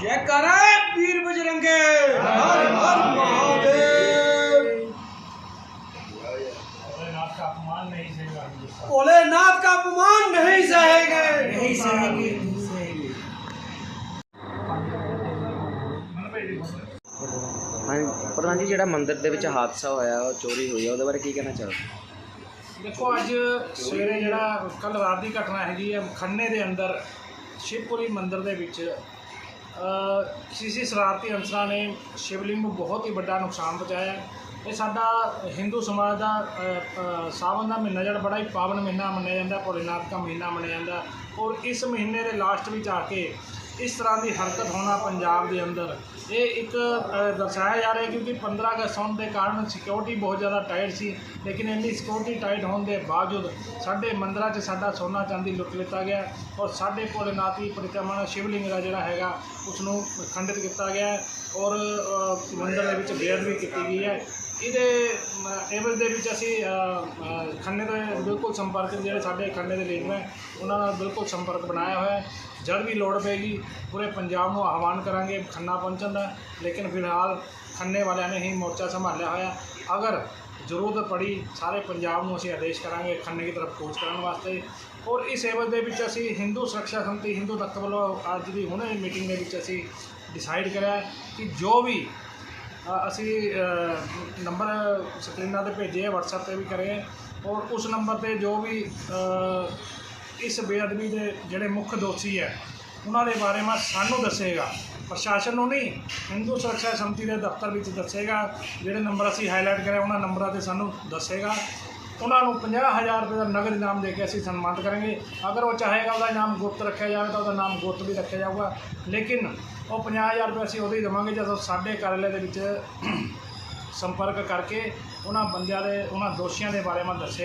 ਜੈਕਾਰਾ ਵੀਰ ਬਜਰੰਗੇ। ਹਰ ਹਰ ਮਹਾਦੇਵ ਭੋਲੇ ਨਾਥ का अपमान नहीं सहेंगे नहीं सहेंगे ਪ੍ਰਧਾਨ ਜੀ ਜਿਹੜਾ ਮੰਦਿਰ ਦੇ ਵਿੱਚ ਹਾਦਸਾ ਹੋਇਆ ਉਹ ਚੋਰੀ ਹੋਈ ਹੈ ਉਹਦੇ ਬਾਰੇ ਕੀ ਕਹਿਣਾ ਚਾਹੋਗੇ? ਦੇਖੋ ਅੱਜ ਸਵੇਰੇ ਜਿਹੜਾ ਕੱਲ ਰਾਤ ਦੀ ਘਟਨਾ ਹੈਗੀ ਹੈ ਖੰਨੇ ਦੇ ਅੰਦਰ ਸ਼ਿਵਪੁਰੀ ਮੰਦਿਰ ਦੇ ਵਿੱਚ ਕਿਸੇ ਸ਼ਰਾਰਤੀ ਅਨਸਰਾਂ ਨੇ ਸ਼ਿਵਲਿੰਗ ਨੂੰ ਬਹੁਤ ਹੀ ਵੱਡਾ ਨੁਕਸਾਨ ਪਹੁੰਚਾਇਆ ਇਹ ਸਾਡਾ ਹਿੰਦੂ ਸਮਾਜ ਦਾ ਅ, ਸਾਵਨ ਦਾ ਮਹੀਨਾ ਜਿਹੜਾ ਬੜਾ ਹੀ ਪਾਵਨ ਮਹੀਨਾ ਮੰਨਿਆ ਜਾਂਦਾ ਭੋਲੇਨਾਥ ਦਾ ਮਹੀਨਾ ਮੰਨਿਆ ਜਾਂਦਾ ਔਰ ਇਸ ਮਹੀਨੇ ਦੇ ਲਾਸਟ ਵਿੱਚ ਆ ਕੇ ਇਸ ਤਰ੍ਹਾਂ ਦੀ ਹਰਕਤ ਹੋਣਾ ਪੰਜਾਬ ਦੇ ਅੰਦਰ। ਇਹ ਇੱਕ ਦਰਸਾਇਆ ਜਾ ਰਿਹਾ ਕਿਉਂਕਿ 15 ਅਗਸਤ ਹੋਣ ਦੇ ਕਾਰਨ ਸਿਕਿਉਰਿਟੀ ਬਹੁਤ ਜ਼ਿਆਦਾ ਟਾਈਟ ਸੀ, ਲੇਕਿਨ ਇੰਨੀ ਸਿਕਿਉਰਿਟੀ ਟਾਈਟ ਹੋਣ ਦੇ ਬਾਵਜੂਦ ਸਾਡੇ ਮੰਦਰਾਂ 'ਚ ਸਾਡਾ ਸੋਨਾ ਚਾਂਦੀ ਲੁੱਟ ਲਿੱਤਾ ਗਿਆ ਔਰ ਸਾਡੇ ਭੋਲੇਨਾਥ ਦੀ ਪਰਿਕਰਮਾ ਸ਼ਿਵਲਿੰਗ ਦਾ ਜਿਹੜਾ ਹੈਗਾ ਉਸ ਨੂੰ ਖੰਡਿਤ ਕੀਤਾ ਗਿਆ ਔਰ ਮੰਦਰ ਦੇ ਵਿੱਚ ਬੇਅਦਬੀ ਕੀਤੀ ਗਈ ਹੈ। ਇਹਦੇ ਐਵਜ ਦੇ ਵਿੱਚ ਅਸੀਂ ਖੰਨੇ ਦੇ ਬਿਲਕੁਲ ਸੰਪਰਕ ਜਿਹੜੇ ਸਾਡੇ ਖੰਨੇ ਦੇ ਲੀਡਰ ਹੈ ਉਹਨਾਂ ਨਾਲ ਬਿਲਕੁਲ ਸੰਪਰਕ ਬਣਾਇਆ ਹੋਇਆ ਹੈ। ਜਦ ਵੀ ਲੋੜ ਪਏਗੀ, ਪੂਰੇ ਪੰਜਾਬ ਨੂੰ ਆਹਵਾਨ ਕਰਾਂਗੇ ਖੰਨਾ ਪਹੁੰਚਣ ਦਾ, ਲੇਕਿਨ ਫਿਲਹਾਲ ਖੰਨੇ ਵਾਲਿਆਂ ਨੇ ਹੀ ਮੋਰਚਾ ਸੰਭਾਲਿਆ ਹੋਇਆ ਅਗਰ ਜ਼ਰੂਰਤ ਪੜੀ, ਸਾਰੇ ਪੰਜਾਬ ਨੂੰ ਅਸੀਂ ਆਦੇਸ਼ ਕਰਾਂਗੇ ਖੰਨੇ ਦੀ ਤਰਫ ਕੂਚ ਕਰਨ ਵਾਸਤੇ। ਔਰ ਇਸ ਏਵਜ ਦੇ ਵਿੱਚ ਅਸੀਂ ਹਿੰਦੂ ਸੁਰੱਖਿਆ ਸੰਮਤੀ, ਹਿੰਦੂ ਤਖ਼ਤ ਵੱਲੋਂ ਅੱਜ ਦੀ ਹੁਣੇ ਮੀਟਿੰਗ ਦੇ ਵਿੱਚ ਅਸੀਂ ਡਿਸਾਈਡ ਕਰਿਆ ਕਿ ਜੋ ਵੀ ਅਸੀਂ ਨੰਬਰ ਸਕਰੀਨਾਂ ਤੇ ਭੇਜੇ ਆ, WhatsApp ਤੇ ਵੀ ਕਰੇ ਔਰ ਉਸ ਨੰਬਰ ਤੇ ਜੋ ਵੀ ਇਸ ਬੇਅਦਬੀ ਦੇ ਜਿਹੜੇ ਮੁੱਖ ਦੋਸ਼ੀ ਹੈ, ਉਹਨਾਂ ਦੇ ਬਾਰੇ ਮੈਂ ਸਾਨੂੰ ਦੱਸੇਗਾ। ਪ੍ਰਸ਼ਾਸਨ ਨੂੰ ਨਹੀਂ, ਹਿੰਦੂ ਸੁਰੱਖਿਆ ਸਮਿਤੀ ਦੇ ਦਫ਼ਤਰ ਵਿੱਚ ਦੱਸੇਗਾ। ਜਿਹੜੇ ਨੰਬਰ ਅਸੀਂ ਹਾਈਲਾਈਟ ਕਰੇ, ਉਹਨਾਂ ਨੰਬਰਾਂ ਤੇ ਸਾਨੂੰ ਦੱਸੇਗਾ। ਉਹਨਾਂ ਨੂੰ 50000 ਰੁਪਏ ਦਾ ਨਗਦ ਇਨਾਮ ਦੇ ਕੇ ਅਸੀਂ ਸਨਮਾਨਿਤ ਕਰਾਂਗੇ। ਅਗਰ ਉਹ ਚਾਹੇਗਾ ਉਹਦਾ ਇਨਾਮ ਗੁਪਤ ਰੱਖਿਆ ਜਾਵੇ ਤਾਂ ਉਹਦਾ ਨਾਮ ਗੁਪਤ ਵੀ ਰੱਖਿਆ ਜਾਊਗਾ। ਲੇਕਿਨ ਉਹ 50000 ਰੁਪਏ ਅਸੀਂ ਉਦੋਂ ਹੀ ਦੇਵਾਂਗੇ ਜਦੋਂ ਸਾਡੇ ਕਾਰਜਾਲੇ ਦੇ ਵਿੱਚ ਸੰਪਰਕ ਕਰਕੇ ਉਹਨਾਂ ਬੰਦਿਆਂ ਦੇ, ਉਹਨਾਂ ਦੋਸ਼ੀਆਂ ਦੇ ਬਾਰੇ ਮੈਂ ਦੱਸਿਆ।